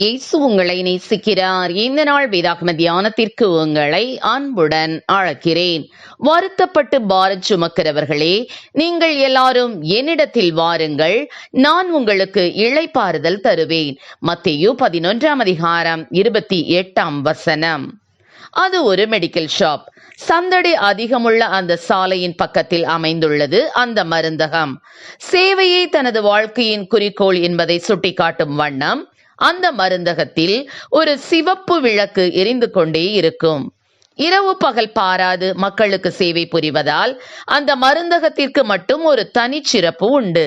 இயேசு உங்களை நேசிக்கிறார். இந்த நாள் வேதாகம தியானத்திற்கு உங்களை அன்புடன் அழைக்கிறேன். வருத்தப்பட்டு பாரத் சுமக்கிறவர்களே நீங்கள் எல்லாரும் என்னிடத்தில் வாருங்கள். நான் உங்களுக்கு இழைப்பாறுதல் தருவேன். மத்தியு பதினொன்றாம் அதிகாரம் இருபத்தி எட்டாம் வசனம். அது ஒரு மெடிக்கல் ஷாப் சந்தடி அதிகமுள்ள அந்த சாலையின் பக்கத்தில் அமைந்துள்ளது அந்த மருந்தகம். சேவையே தனது வாழ்க்கையின் குறிக்கோள் என்பதை சுட்டிக்காட்டும் வண்ணம் அந்த மருந்தகத்தில் ஒரு சிவப்பு விளக்கு எரிந்து கொண்டே இருக்கும். இரவு பகல் பாராது மக்களுக்கு சேவை புரிவதால் அந்த மருந்தகத்திற்கு மட்டும் ஒரு தனிச்சிறப்பு உண்டு.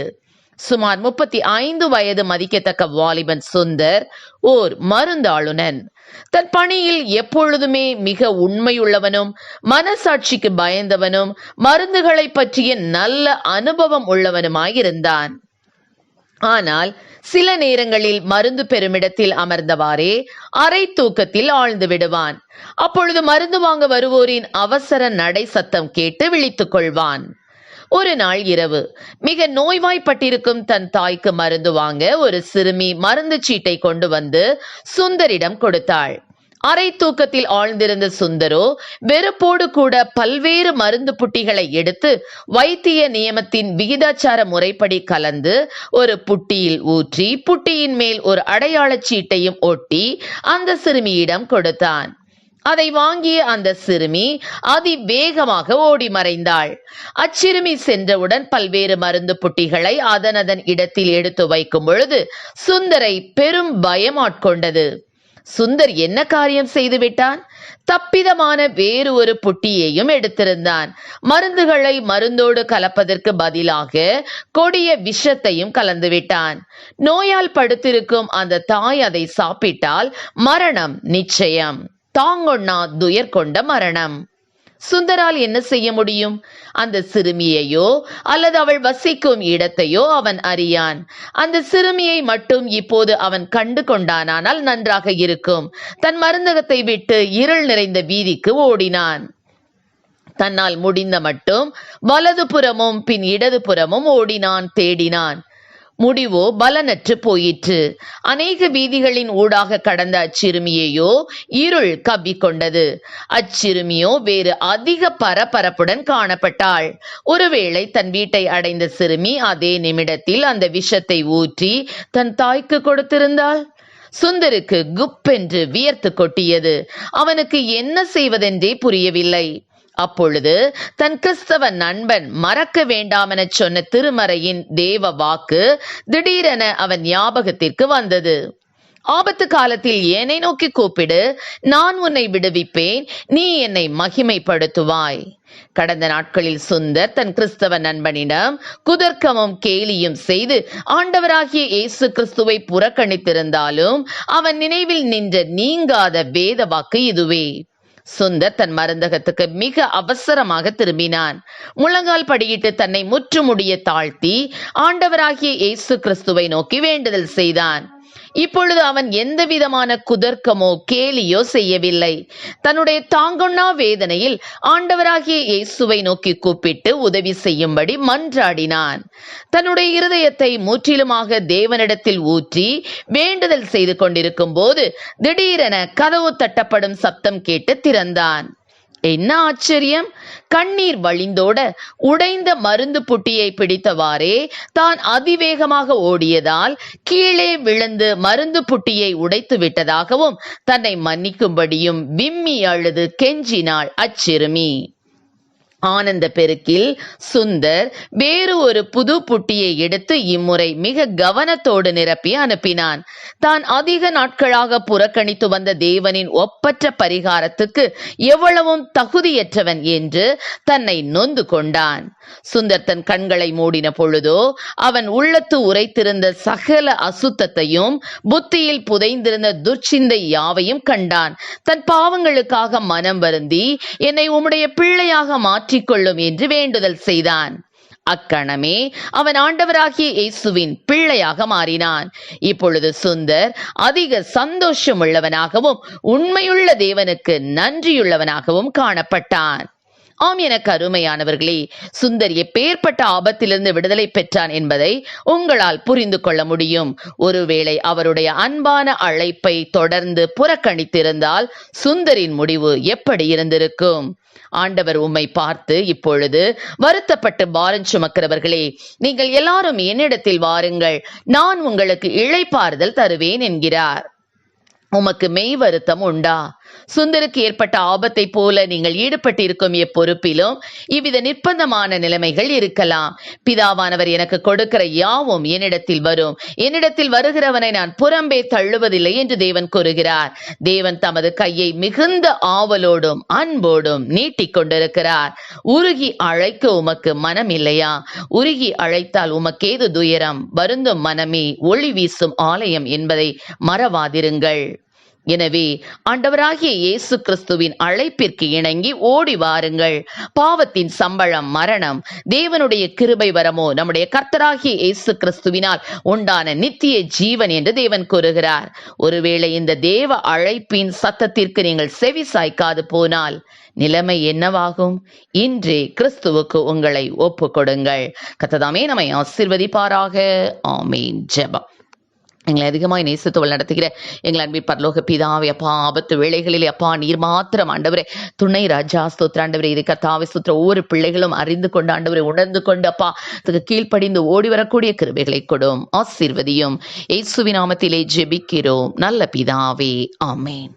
சுமார் முப்பத்தி ஐந்து வயது மதிக்கத்தக்க வாலிபன் சுந்தர் ஓர் மருந்தாளுநன். தன் பணியில் எப்பொழுதுமே மிக உண்மையுள்ளவனும் மனசாட்சிக்கு பயந்தவனும் மருந்துகளை பற்றிய நல்ல அனுபவம் உள்ளவனுமாயிருந்தான். ஆனால் சில நேரங்களில் மருந்து பெருமிடத்தில் அமர்ந்தவாறே அரை தூக்கத்தில் ஆழ்ந்து விடுவான். அப்பொழுது மருந்து வாங்க வருவோரின் அவசர நடை சத்தம் கேட்டு விழித்துக் கொள்வான். ஒரு நாள் இரவு. மிக நோய்வாய்ப்பட்டிருக்கும் தன் தாய்க்கு மருந்து வாங்க ஒரு சிறுமி மருந்து சீட்டை கொண்டு வந்து சுந்தரிடம் கொடுத்தாள். அரை தூக்கத்தில் ஆழ்ந்திருந்த சுந்தரோ வெறுப்போடு கூட பல்வேறு மருந்து புட்டிகளை எடுத்து வைத்திய நியமத்தின் விகிதாச்சார முறைப்படி கலந்து ஒரு புட்டியில் ஊற்றி புட்டியின் மேல் ஒரு அடையாளச் சீட்டையும் ஒட்டி அந்த சிறுமியிடம் கொடுத்தான். அதை வாங்கிய அந்த சிறுமி அதிவேகமாக ஓடி மறைந்தாள். அச்சிறுமி சென்றவுடன் பல்வேறு மருந்து புட்டிகளை அதன் அதன் இடத்தில் எடுத்து வைக்கும் பொழுது சுந்தரை பெரும் பயம் ஆட்கொண்டது சுந்தர் என்ன காரியம் செய்து விட்டான் தப்பிதமான வேறு ஒரு புட்டியையும் எடுத்திருந்தான். மருந்துகளை மருந்தோடு கலப்பதற்கு பதிலாக கொடிய விஷத்தையும் கலந்து விட்டான் நோயால் படுத்திருக்கும் அந்த தாய் அதை சாப்பிட்டால் மரணம் நிச்சயம். தாங்கொண்ணா துயர் கொண்ட மரணம். சுந்தரால் என்ன செய்ய முடியும்? அந்த சிறுமியையோ அல்லது அவள் வசிக்கும் இடத்தையோ அவன் அறியான். அந்த சிறுமியை மட்டும் இப்போது அவன் கண்டு கொண்டானால் நன்றாக இருக்கும். தன் மருந்தகத்தை விட்டு இருள் நிறைந்த வீதிக்கு ஓடினான். தன்னால் முடிந்த மட்டும் வலது புறமும் பின் இடது புறமும் ஓடினான் தேடினான். முடிவோ பலனற்று போயிற்று. அநேக வீதிகளின் ஊடாக கடந்த அச்சிறுமியையோ இருள் கவ்விக்கொண்டது. அச்சிறுமியோ வேறு அதிக பரபரப்புடன் காணப்பட்டாள். ஒருவேளை தன் வீட்டை அடைந்த சிறுமி அதே நிமிடத்தில் அந்த விஷத்தை ஊற்றி தன் தாய்க்கு கொடுத்திருந்தாள்? சுந்தருக்கு குப்பென்று வியர்த்து கொட்டியது. அவனுக்கு என்ன செய்வதென்றே புரியவில்லை. அப்பொழுது தன் கிறிஸ்தவ நண்பன் மறக்க வேண்டாமென சொன்ன திருமறையின் தேவ வாக்கு திடீரென அவன் ஞாபகத்திற்கு வந்தது. ஆபத்து காலத்தில் என்னை நோக்கி கூப்பிடு நான் உன்னை விடுவிப்பேன் நீ என்னை மகிமைப்படுத்துவாய். கடந்த நாட்களில் சுந்தர் தன் கிறிஸ்தவ நண்பனிடம் குதர்க்கமும் கேலியும் செய்து ஆண்டவராகிய இயேசு கிறிஸ்துவை புறக்கணித்திருந்தாலும் அவன் நினைவில் நின்ற நீங்காத வேத வாக்கு இதுவே. சுந்தர் தன் மருந்தகத்துக்கு மிக அவசரமாக திரும்பினான். முழங்கால் படியிட்டு தன்னை முற்றுமுடிய தாழ்த்தி ஆண்டவராகிய இயேசு கிறிஸ்துவை நோக்கி வேண்டுதல் செய்தான். இப்பொழுது அவன் எந்த விதமான குதர்க்கமோ கேலியோ செய்யவில்லை. தன்னுடைய தாங்கொண்ணா வேதனையில் ஆண்டவராகிய இயேசுவை நோக்கி கூப்பிட்டு உதவி செய்யும்படி மன்றாடினான். தன்னுடைய இருதயத்தை முற்றிலுமாக தேவனிடத்தில் ஊற்றி வேண்டுதல் செய்து கொண்டிருக்கும் போது திடீரென கதவு தட்டப்படும் சப்தம் கேட்டு திறந்தான். என்ன ஆச்சரியம்? கண்ணீர் வழிந்தோட உடைந்த மருந்து புட்டியை பிடித்தவாறே தான் அதிவேகமாக ஓடியதால் கீழே விழுந்து மருந்து புட்டியை உடைத்து விட்டதாகவும் தன்னை மன்னிக்கும்படியும் விம்மி அழுது கெஞ்சினாள் அச்சிறுமி. ஆனந்த பெருக்கில் சுந்தர் வேறு ஒரு புது புட்டியை எடுத்து இம்முறை மிக கவனத்தோடு நிரப்பி அனுப்பினான். தான் அதிக நாட்களாக புறக்கணித்து வந்த தேவனின் ஒப்பற்ற பரிகாரத்துக்கு எவ்வளவும் தகுதியற்றவன் என்று தன்னை நொந்து கொண்டான். சுந்தர் தன் கண்களை மூடின பொழுதோ அவன் உள்ளத்து உரைத்திருந்த சகல அசுத்தத்தையும் புத்தியில் புதைந்திருந்த துர்ச்சிந்தை யாவையும் கண்டான். தன் பாவங்களுக்காக மனம் வருந்தி என்னை உம்முடைய பிள்ளையாக மாற்றிக்கொள்ளும் என்று வேண்டுதல் செய்தான். அக்கணமே அவன் ஆண்டவராகிய இயேசுவின் பிள்ளையாக மாறினான். இப்பொழுது சுந்தர் அதிக சந்தோஷம் உள்ளவனாகவும் உண்மையுள்ள தேவனுக்கு நன்றியுள்ளவனாகவும் காணப்பட்டான். ஆம் எனக்கு அருமையானவர்களே சுந்தர் எப்பேற்பட்ட ஆபத்திலிருந்து விடுதலை பெற்றான் என்பதை உங்களால் புரிந்து கொள்ள முடியும். ஒருவேளை அவருடைய அன்பான அழைப்பை தொடர்ந்து புறக்கணித்திருந்தால் சுந்தரின் முடிவு எப்படி இருந்திருக்கும்? ஆண்டவர் உம்மை பார்த்து இப்பொழுது வருத்தப்பட்டு பாரம் சுமக்கிறவர்களே நீங்கள் எல்லாரும் என்னிடத்தில் வாருங்கள். நான் உங்களுக்கு இழைப்பாறுதல் தருவேன் என்கிறார். உமக்கு மெய் வருத்தம் உண்டா? சுந்தருக்கு ஏற்பட்ட ஆபத்தை போல நீங்கள் ஈடுபட்டிருக்கும் எப்பொறுப்பிலும் இவ்வித நிர்பந்தமான நிலைமைகள் இருக்கலாம். பிதாவானவர் எனக்கு கொடுக்கிற யாவும் என்னிடத்தில் வரும். என்னிடத்தில் வருகிறவனை நான் புறம்பே தள்ளுவதில்லை என்று தேவன் கூறுகிறார். தேவன் தமது கையை மிகுந்த ஆவலோடும் அன்போடும் நீட்டிக் கொண்டிருக்கிறார். உருகி அழைக்க உமக்கு மனம் இல்லையா உருகி அழைத்தால் உமக்கேது துயரம்? வருந்தும் மனமே ஒளி வீசும் ஆலயம் என்பதை மறவாதிருங்கள். எனவே ஆண்டவராகிய இயேசு கிறிஸ்துவின் அழைப்பிற்கு இணங்கி ஓடி வாருங்கள். பாவத்தின் சம்பளம் மரணம் தேவனுடைய கிருபை வரமோ நம்முடைய கர்த்தராகிய இயேசு கிறிஸ்துவினால் உண்டான நித்திய ஜீவன் என்று தேவன் கூறுகிறார். ஒருவேளை இந்த தேவ அழைப்பின் சத்தத்திற்கு நீங்கள் செவி சாய்க்காது போனால் நிலைமை என்னவாகும்? இன்றே கிறிஸ்துவுக்கு உங்களை ஒப்பு கொடுங்கள் கத்ததாமே நம்மை ஆசிர்வதிப்பாராக. ஆமீன். ஜெபம். எங்களை அதிகமாக நேசித்து நடத்துகிற எங்கள் அன்பின் பரலோக பிதாவே அப்பா ஆபத்து வேலைகளில் அப்பா நீர் மாத்திரம் ஆண்டவரே. துணை ராஜா ஸ்தோத்திர ஆண்டவரே இது கத்தாவை சுத்திர ஒவ்வொரு பிள்ளைகளும் அறிந்து கொண்டு ஆண்டவரை உணர்ந்து கொண்டு அப்பா அதுக்கு கீழ்ப்படிந்து ஓடி வரக்கூடிய கிருபைகளை கொடும் ஆசீர்வதியும். இயேசுவி நாமத்திலே ஜெபிக்கிறோம். நல்ல பிதாவே ஆமேன்.